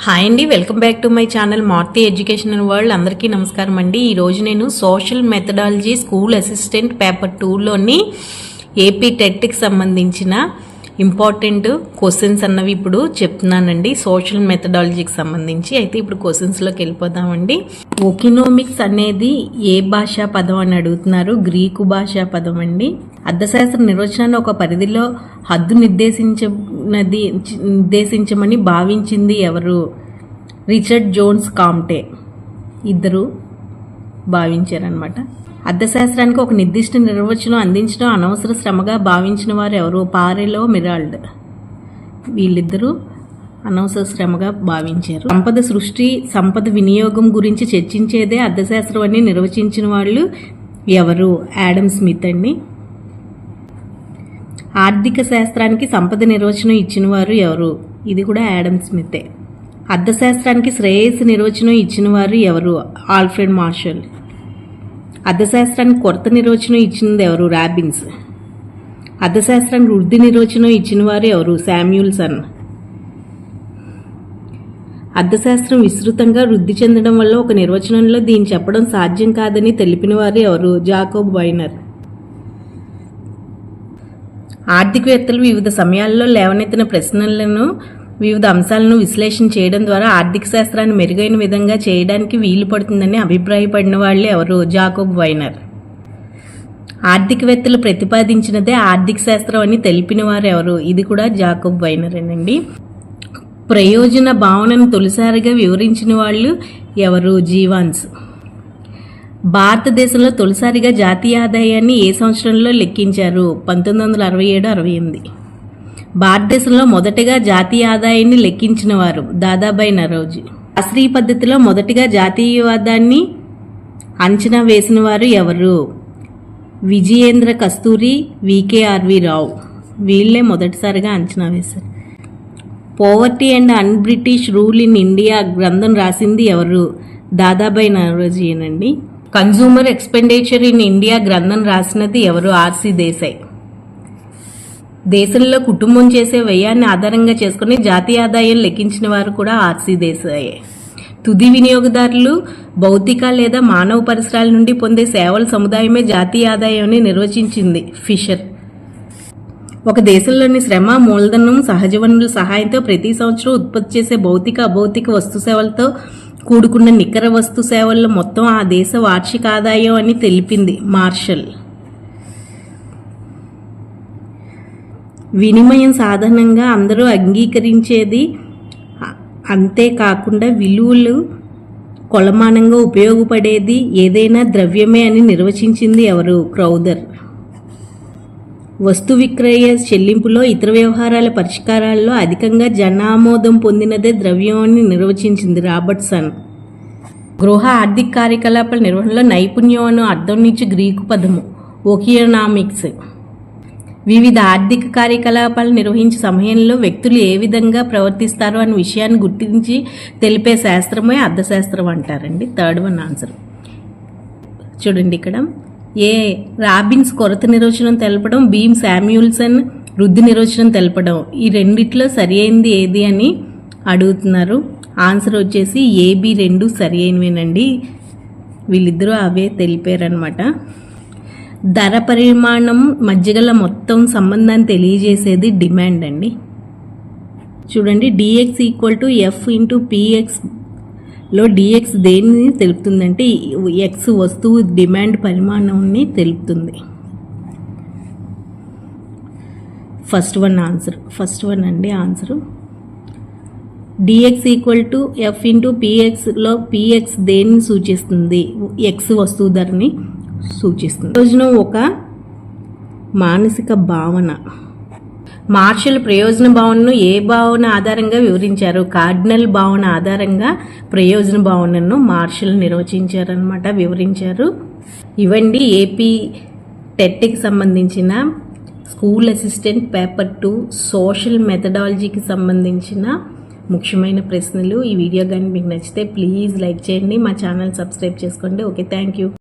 Hi అండి welcome back to my channel Marthi educational world అందరికీ నమస్కారం అండి. ఈరోజు నేను social methodology school assistant paper టూలోని AP టెట్కి సంబంధించిన ఇంపార్టెంట్ క్వశ్చన్స్ అన్నవి ఇప్పుడు చెప్తున్నానండి. సోషల్ మెథడాలజీకి సంబంధించి అయితే ఇప్పుడు క్వశ్చన్స్లోకి వెళ్ళిపోదామండి. ఒకినోమిక్స్ అనేది ఏ భాషా పదం అని అడుగుతున్నారు? గ్రీకు భాషా పదం అండి. అర్థశాస్త్ర నిర్వచనాన్ని ఒక పరిధిలో హద్దు నిర్దేశించినది నిర్దేశించమని భావించింది ఎవరు? రిచర్డ్ జోన్స్ కామ్టే ఇద్దరు భావించారనమాట అర్థశాస్త్రానికి ఒక నిర్దిష్ట నిర్వచనం అందించడం అనవసర శ్రమగా భావించిన వారు ఎవరు? పారెలో మిరాల్డ్. వీళ్ళిద్దరూ అనవసర శ్రమగా భావించారు. సంపద సృష్టి సంపద వినియోగం గురించి చర్చించేదే అర్థశాస్త్రం అని నిర్వచించిన వాళ్ళు ఎవరు? యాడమ్ స్మిత్ అండి. ఆర్థిక శాస్త్రానికి సంపద నిర్వచనం ఇచ్చిన వారు ఎవరు? ఇది కూడా యాడమ్ స్మితే. అర్థశాస్త్రానికి శ్రేయస్సు నిర్వచనం ఇచ్చిన వారు ఎవరు? Alfred martial. అర్థశాస్త్రానికి కొత్త నిర్వచనం ఇచ్చినది ఎవరు? రాబిన్స్. అర్థశాస్త్రానికి వృద్ధి నిర్వచనం ఇచ్చిన వారు ఎవరు? శామ్యూల్సన్. అర్థశాస్త్రం విస్తృతంగా వృద్ధి చెందడం వల్ల ఒక నిర్వచనంలో దీన్ని చెప్పడం సాధ్యం కాదని తెలిపిన వారు ఎవరు? జాకోబ్ బైనర్ ఆర్థికవేత్తలు వివిధ సమయాల్లో లేవనెత్తిన ప్రశ్నలను వివిధ అంశాలను విశ్లేషణ చేయడం ద్వారా ఆర్థిక శాస్త్రాన్ని మెరుగైన విధంగా చేయడానికి వీలు పడుతుందని అభిప్రాయపడిన వాళ్ళే ఎవరు? Jacob Viner. ఆర్థికవేత్తలు ప్రతిపాదించినదే ఆర్థిక శాస్త్రం అని తెలిపిన వారు ఎవరు? ఇది కూడా జాకోబ్ వైనరేనండి. ప్రయోజన భావనను తొలిసారిగా వివరించిన వాళ్ళు ఎవరు? జీవాన్స్. భారతదేశంలో తొలిసారిగా జాతీయ ఆదాయాన్ని ఏ సంవత్సరంలో లెక్కించారు? పంతొమ్మిది వందల అరవై ఏడు అరవై ఎనిమిది. భారతదేశంలో మొదటగా జాతీయ ఆదాయాన్ని లెక్కించిన వారు దాదాబాయి నరోజీ. శాస్త్రీయ పద్ధతిలో మొదటిగా జాతీయవాదాన్ని అంచనా వేసిన వారు ఎవరు? విజయేంద్ర కస్తూరి వికేఆర్వి రావు. వీళ్ళే మొదటిసారిగా అంచనా వేశారు. Poverty and un British rule in India గ్రంథం రాసింది ఎవరు? దాదాబాయి నరోజీనండి కన్జ్యూమర్ ఎక్స్పెండిచర్ ఇన్ ఇండియా గ్రంథం రాసినది ఎవరు? ఆర్సి దేశాయ్. దేశంలో కుటుంబం చేసే వ్యయాన్ని ఆధారంగా చేసుకుని జాతీయ ఆదాయం లెక్కించిన వారు కూడా ఆర్సీ దేశాయే. తుది వినియోగదారులు భౌతిక లేదా మానవ పరిసరాల నుండి పొందే సేవల సముదాయమే జాతీయ ఆదాయాన్ని నిర్వచించింది ఫిషర్. ఒక దేశంలోని శ్రమ మూలధనం సహజ వనరుల సహాయంతో ప్రతి సంవత్సరం ఉత్పత్తి చేసే భౌతిక అభౌతిక వస్తు సేవలతో కూడుకున్న నికర వస్తు సేవల మొత్తం ఆ దేశ వార్షిక ఆదాయం అని తెలిపింది మార్షల్. వినిమయం సాధారణంగా అందరూ అంగీకరించేది అంతేకాకుండా విలువలు కొలమానంగా ఉపయోగపడేది ఏదైనా ద్రవ్యమే అని నిర్వచించింది ఎవరు? క్రౌదర్. వస్తు విక్రయ చెల్లింపులో ఇతర వ్యవహారాల పరిష్కారాల్లో అధికంగా జనామోదం పొందినదే ద్రవ్యం అని నిర్వచించింది రాబర్ట్సన్. గృహ ఆర్థిక కార్యకలాపాల నిర్వహణలో నైపుణ్యం అను అర్థం నుంచి గ్రీకు పదము ఓకియనామిక్స్ వివిధ ఆర్థిక కార్యకలాపాలు నిర్వహించే సమయంలో వ్యక్తులు ఏ విధంగా ప్రవర్తిస్తారో అనే విషయాన్ని గుర్తించి తెలిపే శాస్త్రమే అర్థశాస్త్రం అంటారండి. థర్డ్ వన్ ఆన్సర్ చూడండి ఇక్కడ. ఏ రాబిన్స్ కొరత నిర్వచనం తెలపడం బీమ్ శామ్యూల్సన్ వృద్ధి నిర్వచనం తెలపడం ఈ రెండిట్లో సరి అయింది ఏది అని అడుగుతున్నారు. ఆన్సర్ వచ్చేసి ఏబి రెండు సరి అయినవేనండి వీళ్ళిద్దరూ అవే తెలిపారనమాట ధర పరిమాణం మధ్యగల మొత్తం సంబంధాన్ని తెలియజేసేది డిమాండ్ అండి. చూడండి DX equal to F into పిఎక్స్లో DX దేన్ని తెలుపుతుందంటే ఎక్స్ వస్తువు డిమాండ్ పరిమాణాన్ని తెలుపుతుంది. First one answer first one అండి answer DX equal to F into పిఎక్స్లో PX దేన్ని సూచిస్తుంది ఎక్స్ వస్తువు ధరని? సూచిస్తుంది. ప్రయోజనం ఒక మానసిక భావన. మార్షల్ ప్రయోజన భావనను ఏ భావన ఆధారంగా వివరించారు? కార్డినల్ భావన ఆధారంగా ప్రయోజన భావనను మార్షల్ నిర్వచించారనమాట వివరించారు. ఇవండి ఏపీ టెట్కి సంబంధించిన school assistant paper two social మెథడాలజీకి సంబంధించిన ముఖ్యమైన ప్రశ్నలు. ఈ వీడియో కానీ మీకు నచ్చితే ప్లీజ్ లైక్ చేయండి. మా ఛానల్ సబ్స్క్రైబ్ చేసుకోండి. Okay thank you.